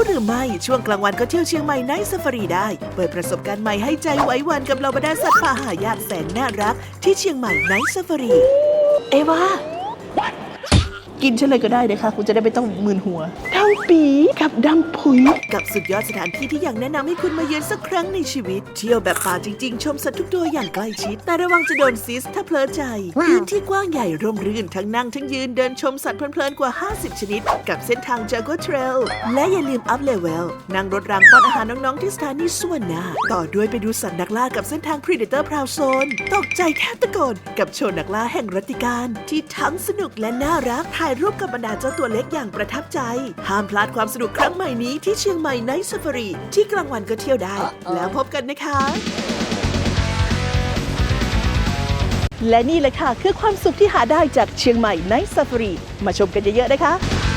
รู้หรือไม่ ช่วงกลางวันก็เที่ยวเชียงใหม่ไนท์ซาฟารีได้ เปิดประสบการณ์ใหม่ให้ใจไว้วันกับเหล่าบรรดาสัตว์ป่าหายากแสนน่ารัก ที่เชียงใหม่ไนท์ซาฟารี เอวา กินฉันเลยก็ได้นะคะ คุณจะได้ไม่ต้องมึนหัวดำปีกับดำผุย กับสุดยอดสถานที่ที่อยากแนะนำให้คุณมาเยือนสักครั้งในชีวิต เที่ยวแบบป่าจริง ๆ ชมสัตว์ทุกตัวอย่างใกล้ชิด แต่ระวังจะโดนซิสถ้าเพลิดใจพื้นที่กว้างใหญ่ร่มรื่นทั้งนั่งทั้งยืนเดินชมสัตว์เพลินๆกว่า 50 ชนิด กับเส้นทางจาก o เทรลและอย่าลืมอัพเลเวลนั่งรถรางป้อนอาหารน้องๆที่สถานีส่วนหน้าต่อด้วยไปดูสัตว์นักล่ากับเส้นทาง Predator Proud Zone ตกใจแทบตะโกนกับโชว์นักล่าแห่งรัติการ ที่ทั้งสนุกและน่ารักถ่ายรูปกับบรรดาเจ้าตัวเล็กอย่างประทับใจ ห้ามพลาดความสนุกครั้งใหม่นี้ที่เชียงใหม่ไนท์ซาฟารีที่กลางวันก็เที่ยวได้ แล้วพบกันนะคะและนี่แหละค่ะ คือความสุขที่หาได้จากเชียงใหม่ไนท์ซาฟารี มาชมกันเยอะๆนะคะ